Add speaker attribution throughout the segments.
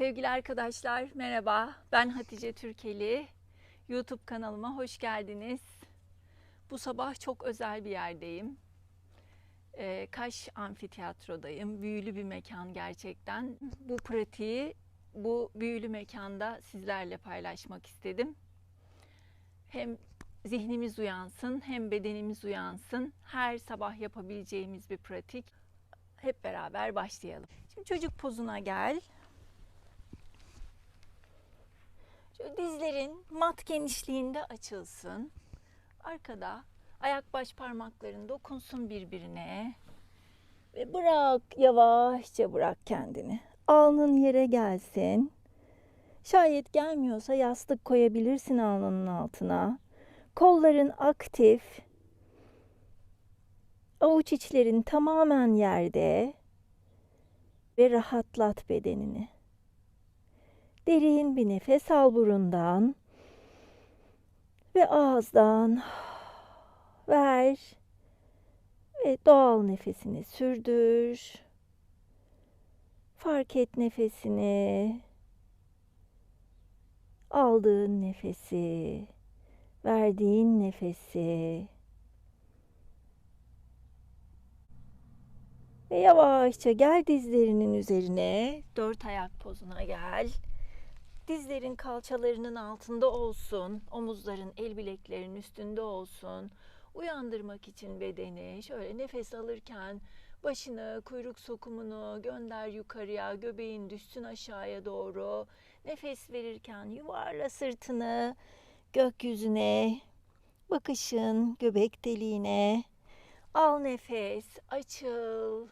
Speaker 1: Sevgili arkadaşlar merhaba. Ben Hatice Türkeli. YouTube kanalıma hoş geldiniz. Bu sabah çok özel bir yerdeyim. Ee, Kaş Amfiteyatrodayım. Büyülü bir mekan gerçekten. Bu pratiği bu büyülü mekanda sizlerle paylaşmak istedim. Hem zihnimiz uyansın hem bedenimiz uyansın. Her sabah yapabileceğimiz bir pratik. Hep beraber başlayalım. Şimdi çocuk pozuna gel. Şöyle dizlerin mat genişliğinde açılsın. Arkada ayak baş parmakların dokunsun birbirine. Ve bırak yavaşça bırak kendini. Alnın yere gelsin. Şayet gelmiyorsa yastık koyabilirsin alnının altına. Kolların aktif. Avuç içlerin tamamen yerde ve rahatlat bedenini. Derin bir nefes al burundan ve ağızdan ver ve doğal nefesini sürdür. Fark et nefesini. Aldığın nefesi, verdiğin nefesi. Ve yavaşça gel dizlerinin üzerine. Dört ayak pozuna gel. Dizlerin kalçalarının altında olsun. Omuzların el bileklerin üstünde olsun. Uyandırmak için bedeni şöyle nefes alırken başını, kuyruk sokumunu gönder yukarıya, göbeğin düşsün aşağıya doğru. Nefes verirken yuvarla sırtını gökyüzüne, bakışın göbek deliğine. Al nefes, açıl.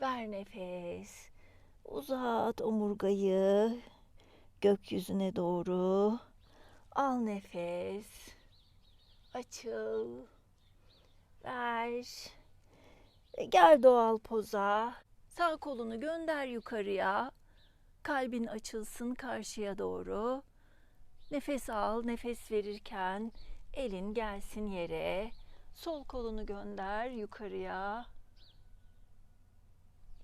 Speaker 1: Ver nefes. Uzat omurgayı gökyüzüne doğru. Al nefes. Açıl. Ver. Ve Gel doğal poza. Sağ kolunu gönder yukarıya. Kalbin açılsın karşıya doğru. Nefes al, nefes verirken elin gelsin yere. Sol kolunu gönder yukarıya.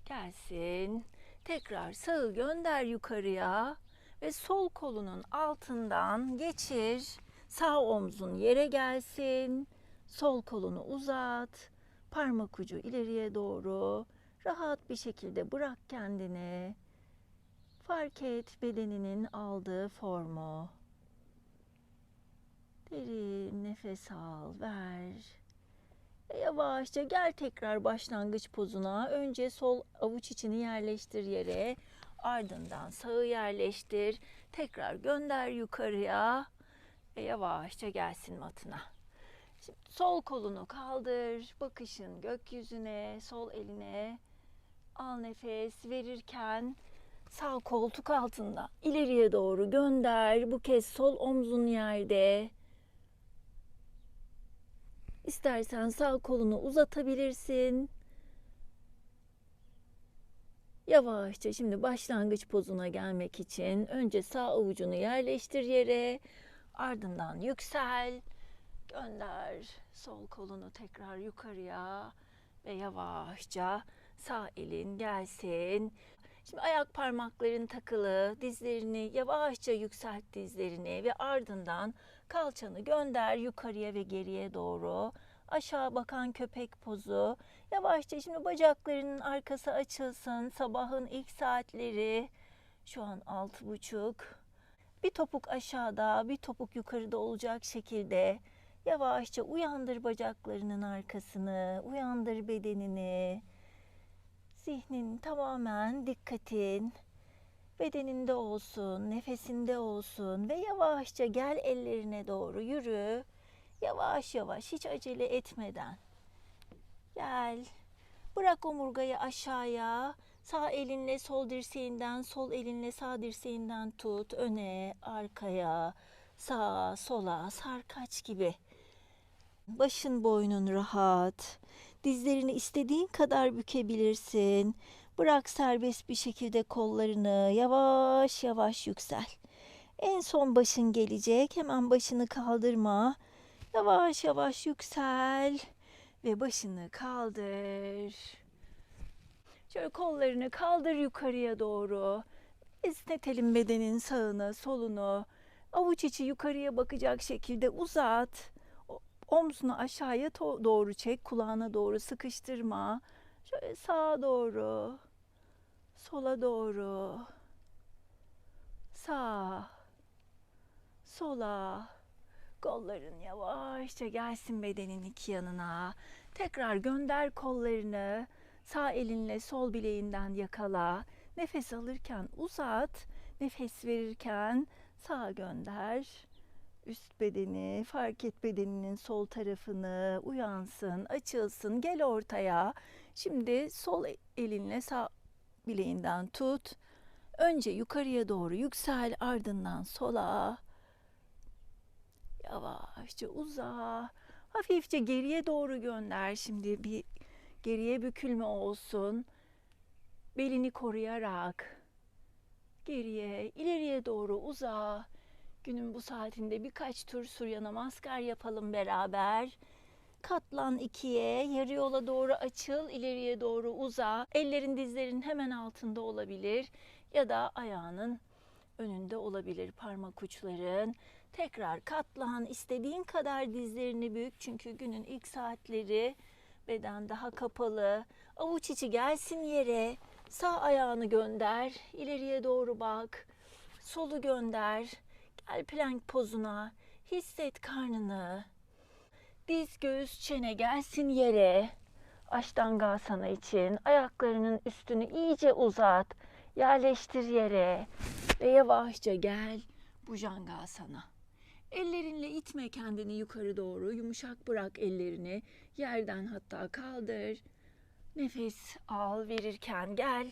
Speaker 1: Gelsin. Tekrar sağı gönder yukarıya ve sol kolunun altından geçir. Sağ omzun yere gelsin. Sol kolunu uzat. Parmak ucu ileriye doğru. Rahat bir şekilde bırak kendini. Fark et bedeninin aldığı formu. Derin nefes al, ver. Yavaşça gel tekrar başlangıç pozuna. Önce sol avuç içini yerleştir yere. Ardından sağı yerleştir. Tekrar gönder yukarıya. Ve yavaşça gelsin matına. Şimdi sol kolunu kaldır. Bakışın gökyüzüne, sol eline. Al nefes verirken sağ koltuk altında ileriye doğru gönder. Bu kez sol omzun yerde. İstersen sağ kolunu uzatabilirsin. Yavaşça şimdi başlangıç pozuna gelmek için önce sağ avucunu yerleştir yere. Ardından yüksel. Gönder sol kolunu tekrar yukarıya ve yavaşça sağ elin gelsin. Şimdi ayak parmakların takılı, dizlerini yavaşça yükselt dizlerini ve ardından kalçanı gönder yukarıya ve geriye doğru. Aşağı bakan köpek pozu. Yavaşça şimdi bacaklarının arkası açılsın. Sabahın ilk saatleri. Şu an altı buçuk. Bir topuk aşağıda, bir topuk yukarıda olacak şekilde yavaşça uyandır bacaklarının arkasını, uyandır bedenini. Zihnin tamamen dikkatin bedeninde olsun, nefesinde olsun ve yavaşça gel ellerine doğru yürü. Yavaş yavaş hiç acele etmeden. Gel. Bırak omurgayı aşağıya. Sağ elinle sol dirseğinden, sol elinle sağ dirseğinden tut. Öne, arkaya, sağa, sola, sarkaç gibi. Başın boynun rahat. Dizlerini istediğin kadar bükebilirsin. Bırak serbest bir şekilde kollarını yavaş yavaş yüksel. En son başın gelecek. Hemen başını kaldırma. Yavaş yavaş yüksel ve başını kaldır. Şöyle kollarını kaldır yukarıya doğru. Esnetelim bedenin sağını, solunu. Avuç içi yukarıya bakacak şekilde uzat. Omzunu aşağıya doğru çek, kulağına doğru sıkıştırma. Şöyle sağa doğru, sola doğru. Sağa, sola. Kolların yavaşça gelsin bedenin iki yanına. Tekrar gönder kollarını. Sağ elinle sol bileğinden yakala. Nefes alırken uzat. Nefes verirken sağa gönder. Üst bedeni, fark et bedeninin sol tarafını, uyansın, açılsın, gel ortaya. Şimdi sol elinle sağ bileğinden tut. Önce yukarıya doğru yüksel, ardından sola. Yavaşça uza. Hafifçe geriye doğru gönder. Şimdi bir geriye bükülme olsun. Belini koruyarak geriye, ileriye doğru uza. Günün bu saatinde birkaç tur Surya Namaskar yapalım beraber. Katlan ikiye, yarı yola doğru açıl, ileriye doğru uza. Ellerin dizlerin hemen altında olabilir ya da ayağının önünde olabilir parmak uçların. Tekrar katlan, istediğin kadar dizlerini bük çünkü günün ilk saatleri beden daha kapalı. Avuç içi gelsin yere. Sağ ayağını gönder, ileriye doğru bak. Solu gönder. Gel plank pozuna. Hisset karnını. Diz, göğüs, çene gelsin yere. Ashtanga için ayaklarının üstünü iyice uzat. Yerleştir yere ve yavaşça gel Bhujangasana. Ellerinle itme kendini yukarı doğru. Yumuşak bırak ellerini. Yerden hatta kaldır. Nefes al verirken gel.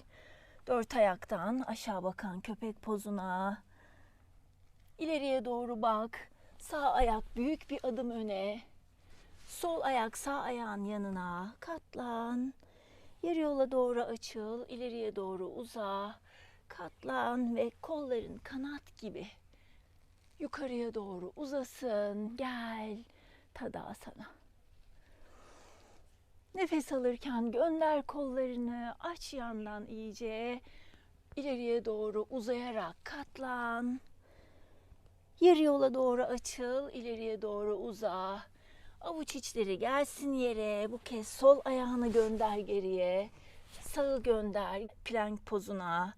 Speaker 1: Dört ayaktan aşağı bakan köpek pozuna. İleriye doğru bak. Sağ ayak büyük bir adım öne. Sol ayak sağ ayağın yanına. Katlan. Yarı yola doğru açıl. ileriye doğru uza. Katlan ve kolların kanat gibi yukarıya doğru uzasın. Gel. Tadasana. Nefes alırken gönder kollarını. Aç yandan iyice. ileriye doğru uzayarak katlan. Yarı yola doğru açıl. ileriye doğru uza. Avuç içleri gelsin yere. Bu kez sol ayağını gönder geriye. Sağı gönder plank pozuna.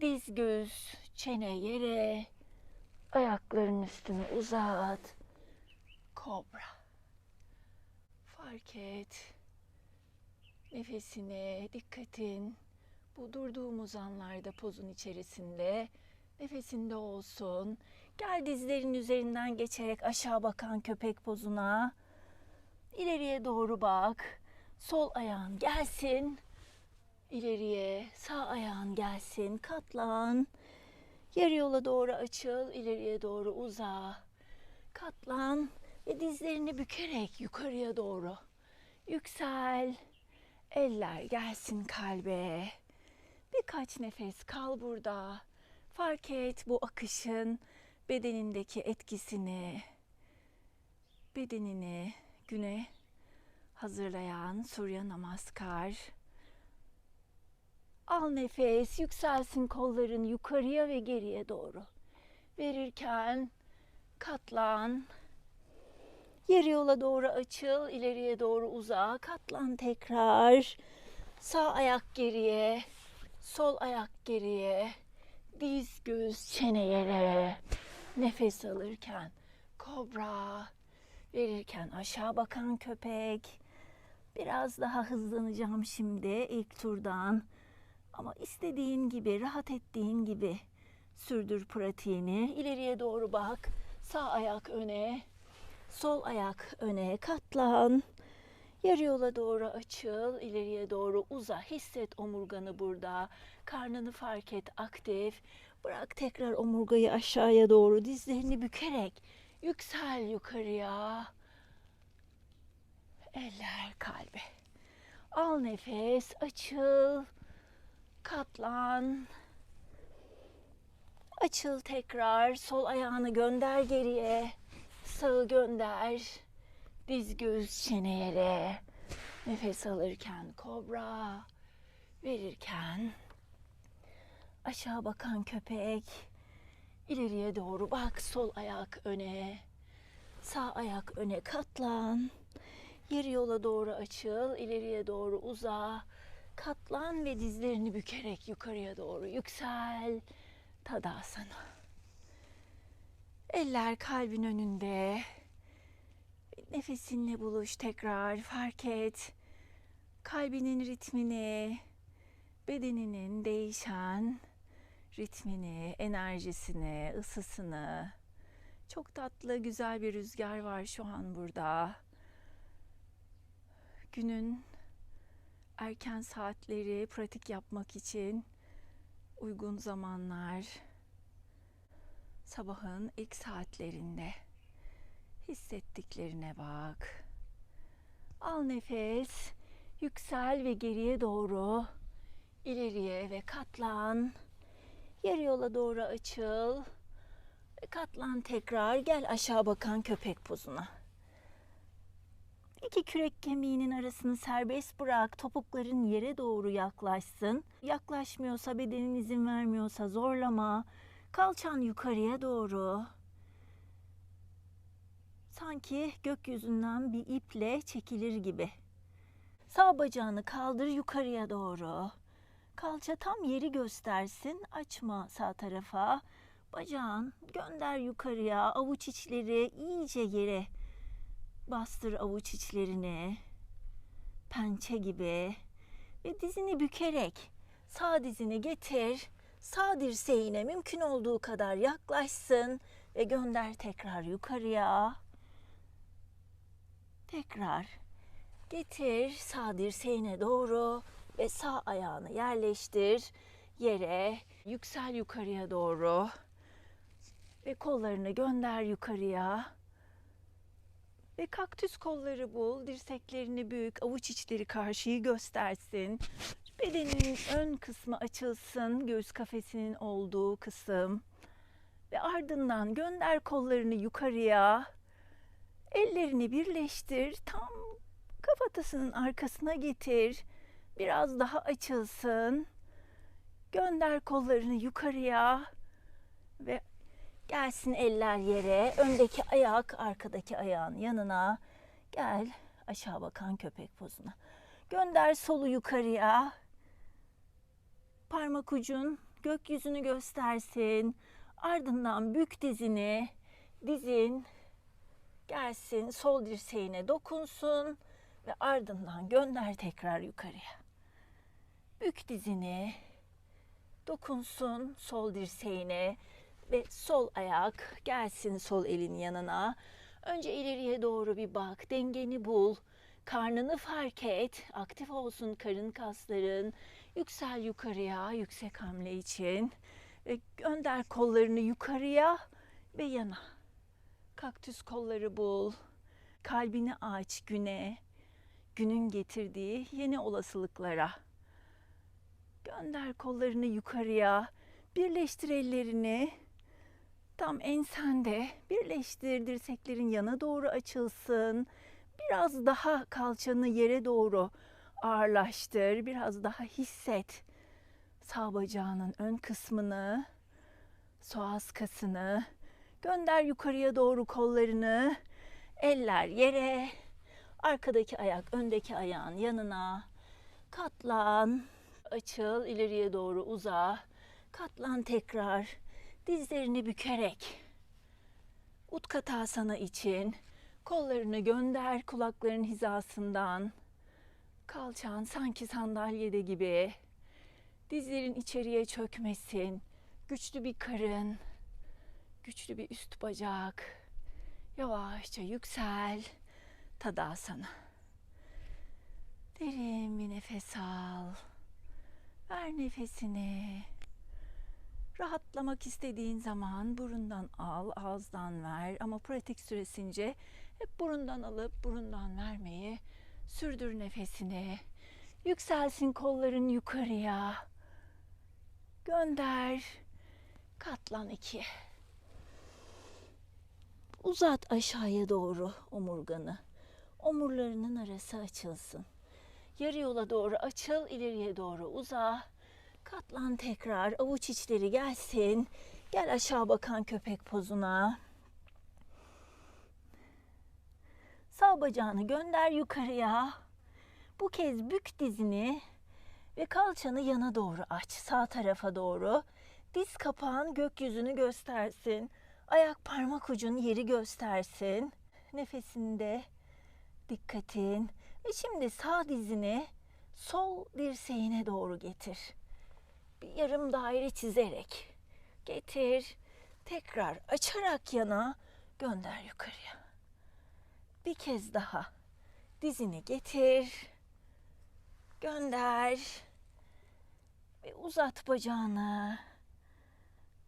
Speaker 1: Diz göğüs çene yere. Ayakların üstünü uzat. Kobra. Fark et. Nefesine dikkatin. Bu durduğumuz anlarda pozun içerisinde nefesinde olsun. Gel dizlerin üzerinden geçerek aşağı bakan köpek pozuna. İleriye doğru bak. Sol ayağın gelsin. İleriye, sağ ayağın gelsin. Katlan. Yarı yola doğru açıl, ileriye doğru uza. Katlan ve dizlerini bükerek yukarıya doğru yüksel. Eller gelsin kalbe. Birkaç nefes kal burada. Fark et bu akışın bedenindeki etkisini. Bedenini güne hazırlayan Surya Namaskar. Al nefes, yükselsin kolların yukarıya ve geriye doğru. Verirken katlan. Yarı yola doğru açıl, ileriye doğru uza. Katlan tekrar. Sağ ayak geriye, sol ayak geriye. Diz, göğüs, çene yere. Nefes alırken kobra. Verirken aşağı bakan köpek. Biraz daha hızlanacağım şimdi ilk turdan. Ama istediğin gibi, rahat ettiğin gibi sürdür pratiğini. İleriye doğru bak. Sağ ayak öne, sol ayak öne katlan. Yarı yola doğru açıl, ileriye doğru uza. Hisset omurganı burada. Karnını fark et, aktif. Bırak tekrar omurgayı aşağıya doğru dizlerini bükerek yüksel yukarıya. Eller kalbe. Al nefes, açıl. Katlan. Açıl tekrar. Sol ayağını gönder geriye. Sağı gönder. Diz göğüs çene yere. Nefes alırken kobra. verirken aşağı bakan köpek. İleriye doğru bak sol ayak öne. Sağ ayak öne katlan. Yarı yola doğru açıl ileriye doğru uza. Katlan ve dizlerini bükerek yukarıya doğru yüksel. Tadasana. Eller kalbin önünde nefesinle buluş tekrar fark et kalbinin ritmini bedeninin değişen ritmini, enerjisini, ısısını. Çok tatlı, güzel bir rüzgar var şu an burada. Günün erken saatleri pratik yapmak için uygun zamanlar. Sabahın ilk saatlerinde hissettiklerine bak. Al nefes, yüksel ve geriye doğru ileriye ve katlan. Yarı yola doğru açıl. Ve katlan tekrar. Gel aşağı bakan köpek pozuna. İki kürek kemiğinin arasını serbest bırak. Topukların yere doğru yaklaşsın. Yaklaşmıyorsa bedenin izin vermiyorsa zorlama. Kalçan yukarıya doğru. Sanki gökyüzünden bir iple çekilir gibi. Sağ bacağını kaldır yukarıya doğru. Kalça tam yeri göstersin. Açma sağ tarafa. Bacağın gönder yukarıya. Avuç içleri iyice yere bastır avuç içlerini. Pençe gibi. Ve dizini bükerek sağ dizini getir. Sağ dirseğine mümkün olduğu kadar yaklaşsın ve gönder tekrar yukarıya. Tekrar getir sağ dirseğine doğru ve sağ ayağını yerleştir yere. Yüksel yukarıya doğru ve kollarını gönder yukarıya. Ve kaktüs kolları bul, dirseklerini büyük, avuç içleri karşıyı göstersin. Bedenin ön kısmı açılsın, göğüs kafesinin olduğu kısım. Ve ardından gönder kollarını yukarıya. Ellerini birleştir, tam kafatasının arkasına getir. Biraz daha açılsın. Gönder kollarını yukarıya ve gelsin eller yere. Öndeki ayak arkadaki ayağın yanına. Gel aşağı bakan köpek pozuna. Gönder solu yukarıya. Parmak ucun gökyüzünü göstersin. Ardından bük dizini. Dizin gelsin sol dirseğine dokunsun ve ardından gönder tekrar yukarıya. Bük dizini dokunsun sol dirseğine ve sol ayak gelsin sol elin yanına. Önce ileriye doğru bir bak, dengeni bul. Karnını fark et, aktif olsun karın kasların. Yüksel yukarıya, yüksek hamle için. Ve gönder kollarını yukarıya ve yana. Kaktüs kolları bul. Kalbini aç güne. Günün getirdiği yeni olasılıklara. Gönder kollarını yukarıya. Birleştir ellerini. Tam ensende birleştir dirseklerin yana doğru açılsın. Biraz daha kalçanı yere doğru ağırlaştır. Biraz daha hisset. Sağ bacağının ön kısmını, soğaz kasını. Gönder yukarıya doğru kollarını. Eller yere. Arkadaki ayak öndeki ayağın yanına. Katlan. Açıl ileriye doğru uza. Katlan tekrar dizlerini bükerek Utkatasana için kollarını gönder kulakların hizasından. Kalçan sanki sandalyede gibi. Dizlerin içeriye çökmesin. Güçlü bir karın, güçlü bir üst bacak. Yavaşça yüksel. Tadasana. Derin bir nefes al. Ver nefesini. Rahatlamak istediğin zaman burundan al, ağızdan ver ama pratik süresince hep burundan alıp burundan vermeyi sürdür nefesini. Yükselsin kolların yukarıya. Gönder. Katlan iki. Uzat aşağıya doğru omurganı. Omurlarının arası açılsın. Yarı yola doğru açıl, ileriye doğru uza. Katlan tekrar, avuç içleri gelsin. Gel aşağı bakan köpek pozuna. Sağ bacağını gönder yukarıya. Bu kez bük dizini ve kalçanı yana doğru aç. Sağ tarafa doğru. Diz kapağın gökyüzünü göstersin. Ayak parmak ucun yeri göstersin. Nefesinde dikkatin. Ve şimdi sağ dizini sol dirseğine doğru getir. Bir yarım daire çizerek getir. Tekrar açarak yana gönder yukarıya. Bir kez daha dizini getir. Gönder. Ve uzat bacağını.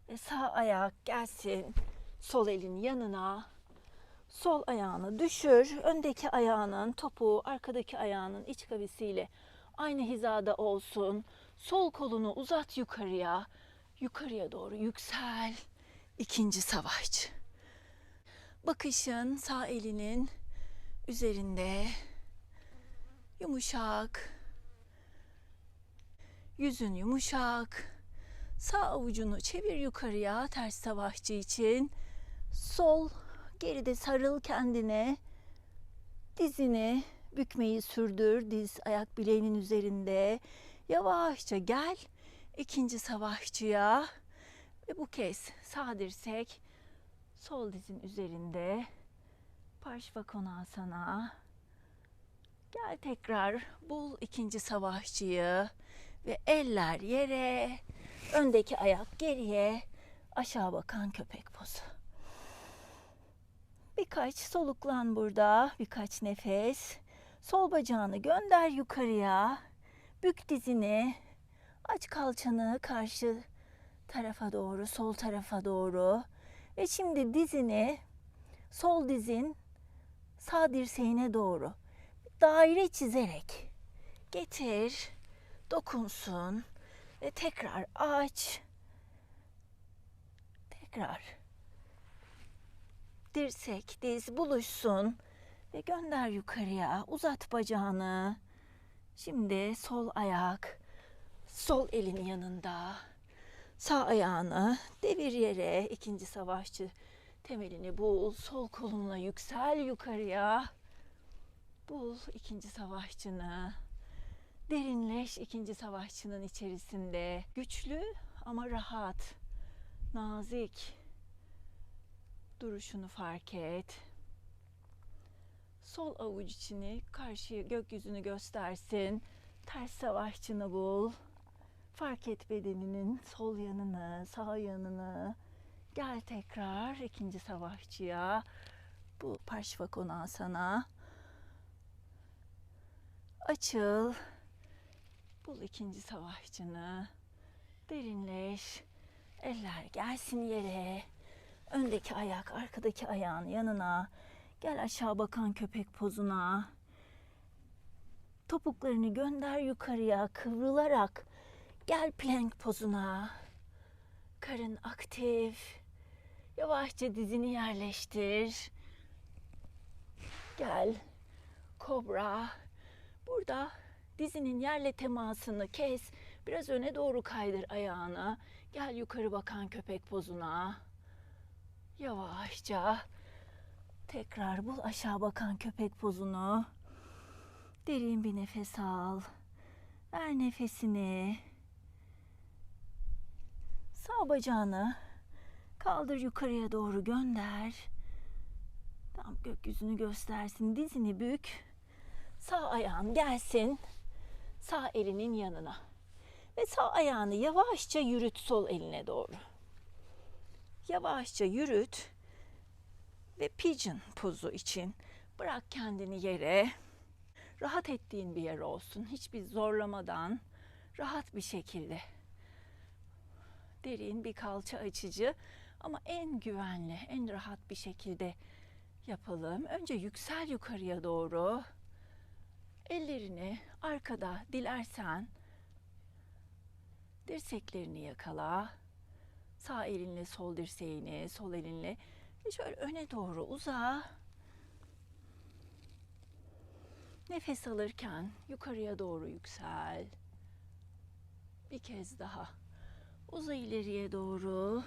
Speaker 1: Ve sağ ayak gelsin sol elin yanına. Sol ayağını düşür. Öndeki ayağının topuğu arkadaki ayağının iç kavisiyle aynı hizada olsun. Sol kolunu uzat yukarıya. Yukarıya doğru yüksel. İkinci savaşçı. Bakışın sağ elinin üzerinde yumuşak. Yüzün yumuşak. Sağ avucunu çevir yukarıya ters savaşçı için. Sol geride sarıl kendine. Dizini bükmeyi sürdür. Diz ayak bileğinin üzerinde. Yavaşça gel ikinci savaşçıya. Ve bu kez sağ dirsek sol dizin üzerinde. Parşvakonasana. Gel tekrar bul ikinci savaşçıyı ve eller yere, öndeki ayak geriye, aşağı bakan köpek pozu. Birkaç soluklan burada, birkaç nefes. Sol bacağını gönder yukarıya. Bük dizini. Aç kalçanı karşı tarafa doğru, sol tarafa doğru. Ve şimdi dizini sol dizin sağ dirseğine doğru daire çizerek getir, dokunsun ve tekrar aç. Tekrar dirsek, diz buluşsun ve gönder yukarıya. Uzat bacağını. Şimdi sol ayak, sol elin yanında. Sağ ayağını devir yere. ikinci savaşçı temelini bul. Sol kolunla yüksel yukarıya. Bul ikinci savaşçını. Derinleş ikinci savaşçının içerisinde. Güçlü ama rahat. Nazik. Duruşunu fark et. Sol avuç içini karşıya gökyüzünü göstersin. Ters savaşçını bul. Fark et bedeninin sol yanını, sağ yanını. Gel tekrar ikinci savaşçıya. Bu Parşvakonasana. Açıl. Bul ikinci savaşçını. Derinleş. Eller gelsin yere. Öndeki ayak arkadaki ayağın yanına. Gel aşağı bakan köpek pozuna. Topuklarını gönder yukarıya kıvrılarak. Gel plank pozuna. Karın aktif. Yavaşça dizini yerleştir. Gel. Kobra. Burada dizinin yerle temasını kes. Biraz öne doğru kaydır ayağını. Gel yukarı bakan köpek pozuna. Yavaşça tekrar bul aşağı bakan köpek pozunu. Derin bir nefes al. Ver nefesini. Sağ bacağını kaldır yukarıya doğru gönder. Tam gökyüzünü göstersin. Dizini bük. Sağ ayağın gelsin. Sağ elinin yanına. Ve sağ ayağını yavaşça yürüt sol eline doğru. Yavaşça yürüt. Ve pigeon pozu için bırak kendini yere. Rahat ettiğin bir yer olsun. Hiçbir zorlamadan rahat bir şekilde. Derin bir kalça açıcı ama en güvenli, en rahat bir şekilde yapalım. Önce yüksel yukarıya doğru. Ellerini arkada dilersen dirseklerini yakala. Sağ elinle sol dirseğini, sol elinle şöyle öne doğru uza. Nefes alırken yukarıya doğru yüksel. Bir kez daha. Uza ileriye doğru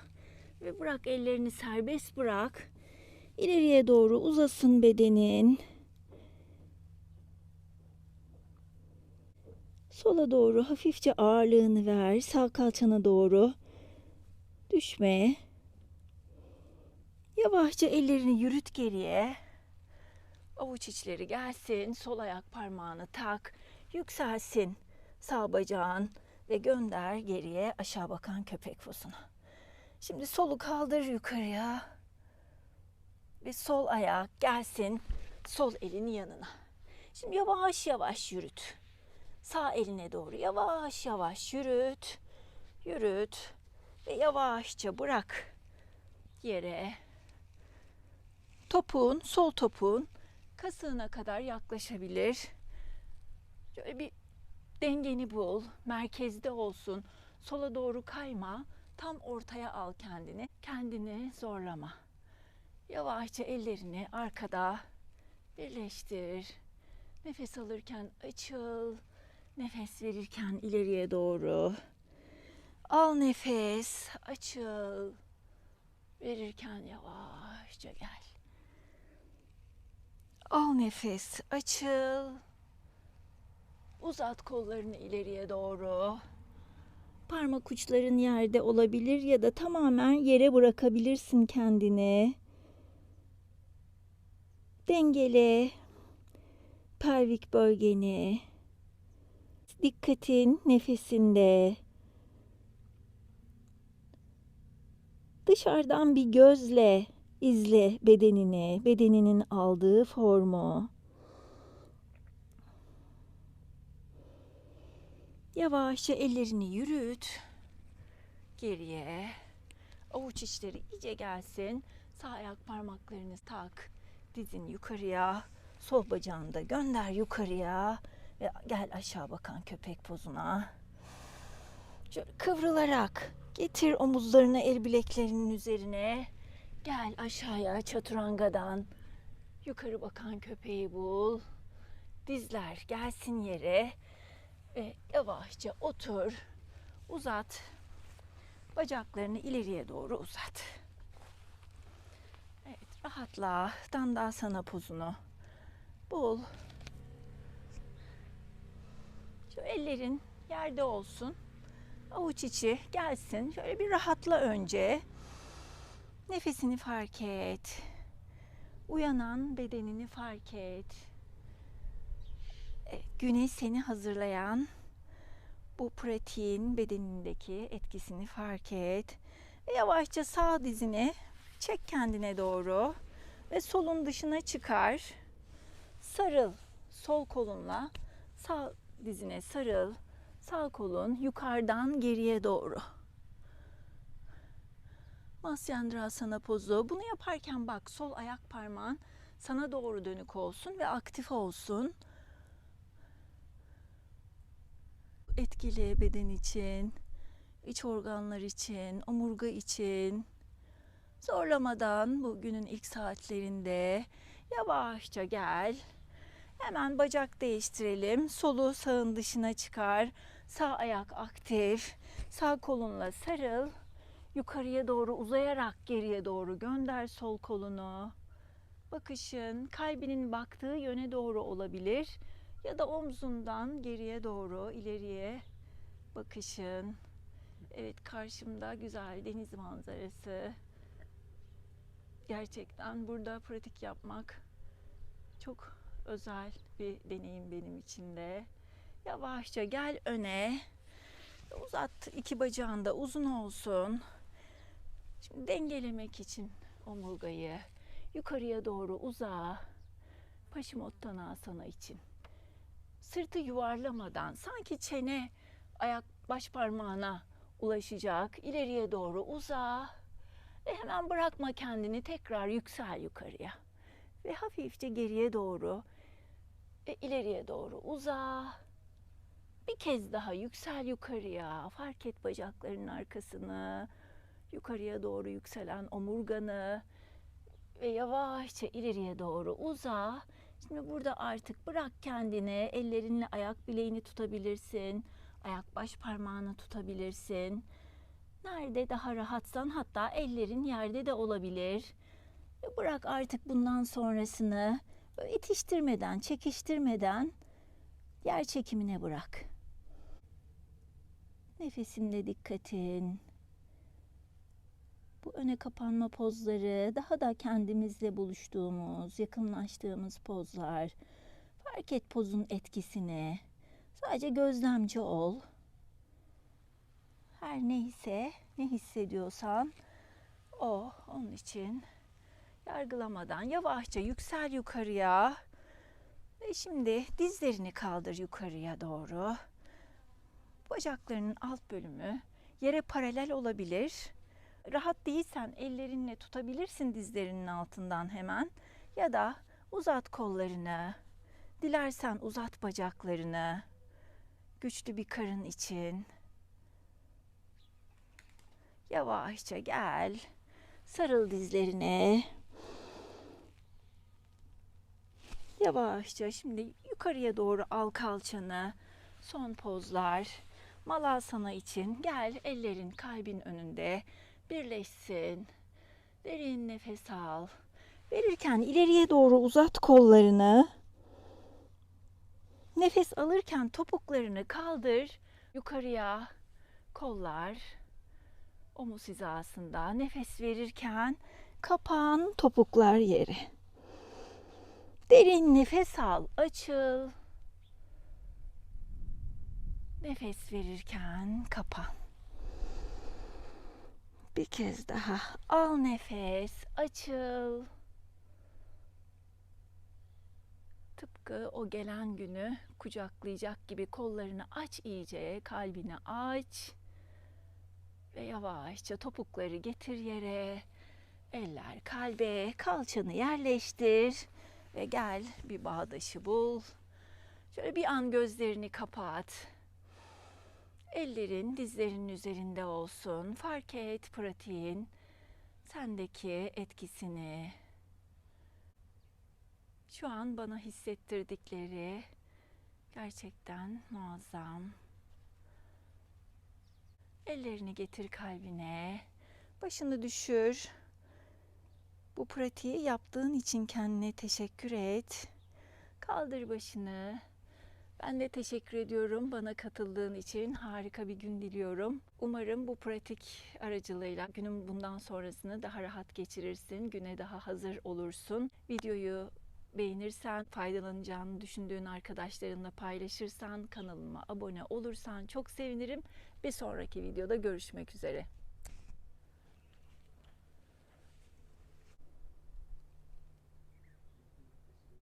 Speaker 1: ve bırak ellerini serbest bırak. İleriye doğru uzasın bedenin. Sola doğru hafifçe ağırlığını ver. Sağ kalçana doğru. Düşme. Yavaşça ellerini yürüt geriye. Avuç içleri gelsin. Sol ayak parmağını tak. Yükselsin. Sağ bacağın ve gönder geriye aşağı bakan köpek posuna. Şimdi solu kaldır yukarıya. Ve sol ayak gelsin sol elin yanına. Şimdi yavaş yavaş yürüt. Sağ eline doğru yavaş yavaş yürüt. Yürüt ve yavaşça bırak yere. Topuğun, sol topuğun kasığına kadar yaklaşabilir. Şöyle bir dengeni bul, merkezde olsun. Sola doğru kayma, tam ortaya al kendini. Kendini zorlama. Yavaşça ellerini arkada birleştir. Nefes alırken açıl. Nefes verirken ileriye doğru. Al nefes, açıl. Verirken yavaşça gel. Al nefes, açıl. Uzat kollarını ileriye doğru. Parmak uçların yerde olabilir ya da tamamen yere bırakabilirsin kendini. Dengele pelvik bölgeni. Dikkatin nefesinde. Dışarıdan bir gözle izle bedenini, bedeninin aldığı formu. Yavaşça ellerini yürüt. Geriye. Avuç içleri iyice gelsin. Sağ ayak parmaklarını tak. Dizin yukarıya. Sol bacağını da gönder yukarıya. Ve gel aşağı bakan köpek pozuna. Şöyle kıvrılarak getir omuzlarını el bileklerinin üzerine. Gel aşağıya çaturangadan. Yukarı bakan köpeği bul. Dizler gelsin yere ve yavaşça otur. Uzat. Bacaklarını ileriye doğru uzat. Evet, rahatla. Dandasana pozunu. Bul. Şu ellerin yerde olsun. Avuç içi gelsin. Şöyle bir rahatla önce. Nefesini fark et. Uyanan bedenini fark et. Evet, güne seni hazırlayan bu pratiğin bedenindeki etkisini fark et. Ve yavaşça sağ dizini çek kendine doğru ve solun dışına çıkar. Sarıl sol kolunla sağ dizine sarıl. Sağ kolun yukarıdan geriye doğru. Masyandrasana pozu. Bunu yaparken bak sol ayak parmağın sana doğru dönük olsun ve aktif olsun. Etkili beden için, iç organlar için, omurga için. Zorlamadan bugünün ilk saatlerinde yavaşça gel. Hemen bacak değiştirelim. Solu sağın dışına çıkar. Sağ ayak aktif. Sağ kolunla sarıl. Yukarıya doğru uzayarak geriye doğru gönder sol kolunu. Bakışın kalbinin baktığı yöne doğru olabilir ya da omzundan geriye doğru ileriye bakışın. Evet karşımda güzel deniz manzarası. Gerçekten burada pratik yapmak çok özel bir deneyim benim için de. Yavaşça gel öne. Uzat iki bacağın da uzun olsun. Şimdi dengelemek için omurgayı yukarıya doğru uza. Paşimottanasana için. Sırtı yuvarlamadan sanki çene ayak baş parmağına ulaşacak. İleriye doğru uza. Ve hemen bırakma kendini tekrar yüksel yukarıya. Ve hafifçe geriye doğru ve ileriye doğru uza. Bir kez daha yüksel yukarıya. Fark et bacaklarının arkasını. Yukarıya doğru yükselen omurganı ve yavaşça ileriye doğru uza. Şimdi burada artık bırak kendini. Ellerinle ayak bileğini tutabilirsin. Ayak baş parmağını tutabilirsin. Nerede daha rahatsan hatta ellerin yerde de olabilir. Ve bırak artık bundan sonrasını itiştirmeden, çekiştirmeden yer çekimine bırak. Nefesinde dikkatin. Bu öne kapanma pozları daha da kendimizle buluştuğumuz, yakınlaştığımız pozlar. Fark et pozun etkisini. Sadece gözlemci ol. Her neyse, ne hissediyorsan o onun için yargılamadan yavaşça yüksel yukarıya. Ve şimdi dizlerini kaldır yukarıya doğru. Bacaklarının alt bölümü yere paralel olabilir. Rahat değilsen ellerinle tutabilirsin dizlerinin altından hemen ya da uzat kollarını. Dilersen uzat bacaklarını. Güçlü bir karın için. Yavaşça gel. Sarıl dizlerine. Yavaşça şimdi yukarıya doğru al kalçanı. Son pozlar. Malasana için gel ellerin kalbin önünde birleşsin. Derin nefes al. Verirken ileriye doğru uzat kollarını. Nefes alırken topuklarını kaldır yukarıya. Kollar omuz hizasında. Nefes verirken kapan topuklar yere. Derin nefes al, açıl. Nefes verirken kapan. Bir kez daha al nefes, açıl. Tıpkı o gelen günü kucaklayacak gibi kollarını aç iyice, kalbini aç. Ve yavaşça topukları getir yere. Eller kalbe, kalçanı yerleştir. Ve gel bir bağdaşı bul. Şöyle bir an gözlerini kapat. Ellerin dizlerinin üzerinde olsun. Fark et pratiğin sendeki etkisini. Şu an bana hissettirdikleri gerçekten muazzam. Ellerini getir kalbine. Başını düşür. Bu pratiği yaptığın için kendine teşekkür et. Kaldır başını. Ben de teşekkür ediyorum bana katıldığın için. Harika bir gün diliyorum. Umarım bu pratik aracılığıyla günün bundan sonrasını daha rahat geçirirsin. Güne daha hazır olursun. Videoyu beğenirsen, faydalanacağını düşündüğün arkadaşlarınla paylaşırsan, kanalıma abone olursan çok sevinirim. Bir sonraki videoda görüşmek üzere.